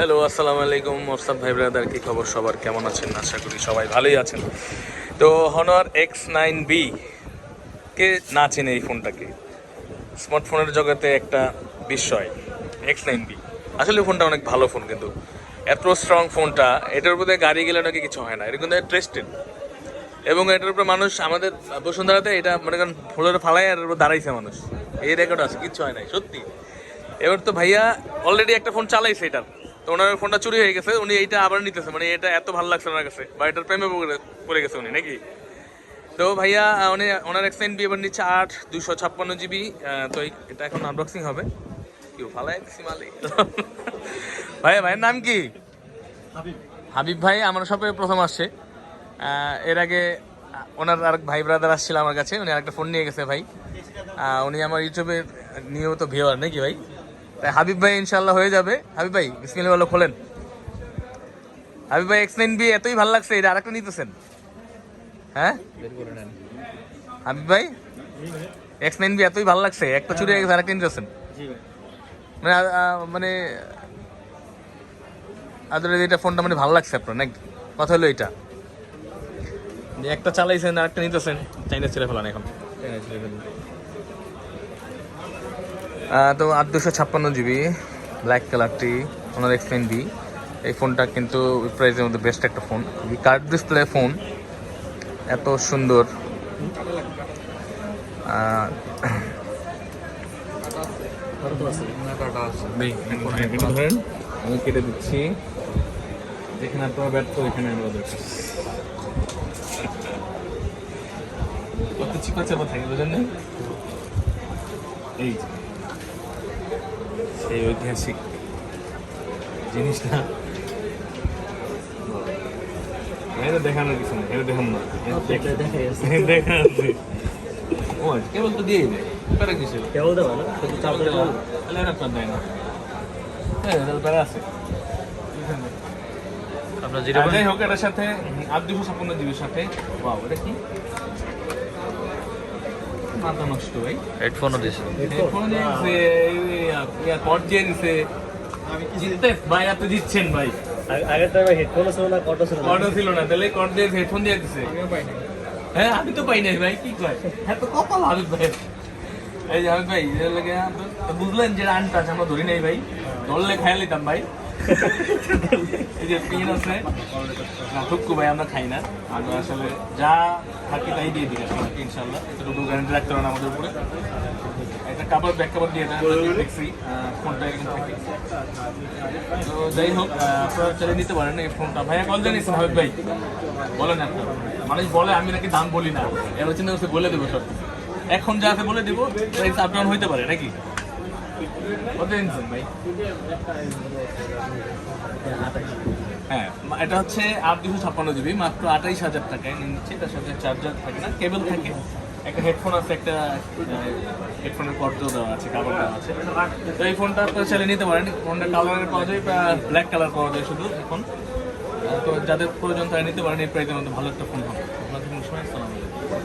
Hello, আসসালামু আলাইকুম মোরসাদ ভাই ব্রাদার, কি খবর সবার? কেমন আছেন? আশা করি সবাই ভালোই আছেন। তো হনর এক্স নাইন বি কে না চেনে এই ফোনটাকে? স্মার্টফোনের জগতে একটা বিস্ময় এক্স নাইন বি আসলে ফোনটা অনেক ভালো ফোন কিন্তু। এত স্ট্রং ফোনটা, এটার উপরে গাড়ি গেলে নাকি কিছু হয় না, এটা কিন্তু ট্রেস্টেড এবং এটার উপরে মানুষ, আমাদের বসুন্ধরাতে এটা মনে করেন ফোনের ফালাই এর উপর দাঁড়াইছে মানুষ। এই রেকর্ড আছে, কিচ্ছু হয় নাই, সত্যি। এবার তো ভাইয়া অলরেডি একটা ফোন চালাইছে এটার। তো ওনার ফোনটা চুরি হয়ে গেছে উনি এইটা আবার নিতেছে। মানে এটা এত ভালো লাগছে ওনার কাছে। বা এটার প্রেমে পড়ে- পড়ে গেছে উনি নাকি? তো ভাইয়া উনি ওনার এক্সটেন্ড বি এবার নিচ্ছে আট দুশো ছাপ্পান্ন জিবি। তো এটা এখন আনবক্সিং হবে। কি ফালাই দিছি মালে ভাইয়া ভাইয়ের নাম কি? হাবিব। ভাই আমার শপে প্রথম আসছে। এর আগে ওনার আর ভাই ব্রাদার আসছিল আমার কাছে। উনি আরেকটা ফোন নিয়ে গেছে ভাই। উনি আমার ইউটিউবের নিয়মিত ভিওয়ার নাকি ভাই? তাই হাবিব ভাই ইনশাল্লাহ হয়ে যাবে। হাবিব ভাই বিসমিল্লাহ বলো খোলেন। হাবিব ভাই এক্স নাইন বি এতই ভালো লাগছে এটা আরেকটা নিতেছেন। হ্যাঁ? হাবিব ভাই এক্স নাইন বি এতই ভালো লাগছে একটা চুরি আরেকটা নিতেছেন। মানে মানে আদরে এটা ফোনটা মানে ভালো লাগছে আপনার নাকি? কথা হলো এটা। একটা চালাইছেন আর একটা নিতেছেন চাইনা ছেড়ে ফেলান এখন। আহ, তো আট দুশো ছাপ্পান্ন জিবি ব্ল্যাক কালারটি ওনার এক্সপ্লেন বি এই ফোনটা কিন্তু প্রাইসের মধ্যে বেস্ট একটা ফোন কার্ড ডিসপ্লে ফোন এত সুন্দর। আমি কেটে দিচ্ছি। যেখানে আপনার ব্যর্থ, ওইখানে আমরা কত চাপা থাকে বুঝলেন এই। সেই ঐতিহাসিক জিনিসটা। এটা দেখানোর কিছু নেই এটা দেখান না। দেখান ও কেবল তো দিয়ে দেয় প্যারা কিছু কেউ দেওয়া না শুধু দেওয়া। তাহলে এটা আপনার দেয় না। হ্যাঁ এটা তো প্যারা আছে। আপনার আর যাই হোক এটার সাথে আট দুশো ছাপ্পান্ন জিবির সাথে এটা কি? মাথা নষ্ট ভাই। হেডফোনও হেডফোন দিয়ে দিছে জিততে ভাই আপনি দিচ্ছেন ভাই। হেডফোনও ছিল না কটও ছিল কটও ছিল না তাহলে কট দিয়ে হেডফোন দিয়ে দিছে। হ্যাঁ আমি তো পাই নাই ভাই কি কয়? হ্যাঁ তো কপাল হাবিব ভাই। এই যে হাবিব ভাই বুঝলেন যে আনটাচ আমরা ধরি নাই ভাই। ধরলে খাই লিতাম ভাই। এই যে না আমরা খাই না। আমরা আসলে যা থাকি তাই দিয়ে দিই আসলে গ্যারান্টি রাখতে পারেন আমাদের উপরে। একটা কাপড় ব্যাক কাপড় দিয়ে দেন ফোনটা এরকম থাকে। তো যাই হোক আপনারা চালিয়ে নিতে পারেন এই ফোনটা ভাইয়া কল জানিয়েছেন হাবিব ভাই? বলেন মানুষ বলে, আমি নাকি দাম বলি না। এবার চিন্তা করছে বলে দেবো সব। এখন যা আছে বলে দেবো প্রাইস আপ ডাউন হইতে পারে, নাকি? হ্যাঁ এটা হচ্ছে আট দুশো ছাপ্পান্ন জিবি, মাত্র আঠাইশ হাজার টাকায় নিচ্ছে। তার সাথে চার্জার থাকে না কেবল থাকে। একটা হেডফোন আছে, একটা হেডফোনের পর্দাও দেওয়া আছে কাভার দেওয়া আছে। তো এই ফোনটা আপনারা চালিয়ে নিতে পারেন। ফোনটা কালারের পাওয়া যায় ব্ল্যাক কালার পাওয়া যায় শুধু এখন। তো যাদের প্রয়োজন তারা নিতে পারেন, এই প্রাইসের মধ্যে ভালো একটা ফোন হবে।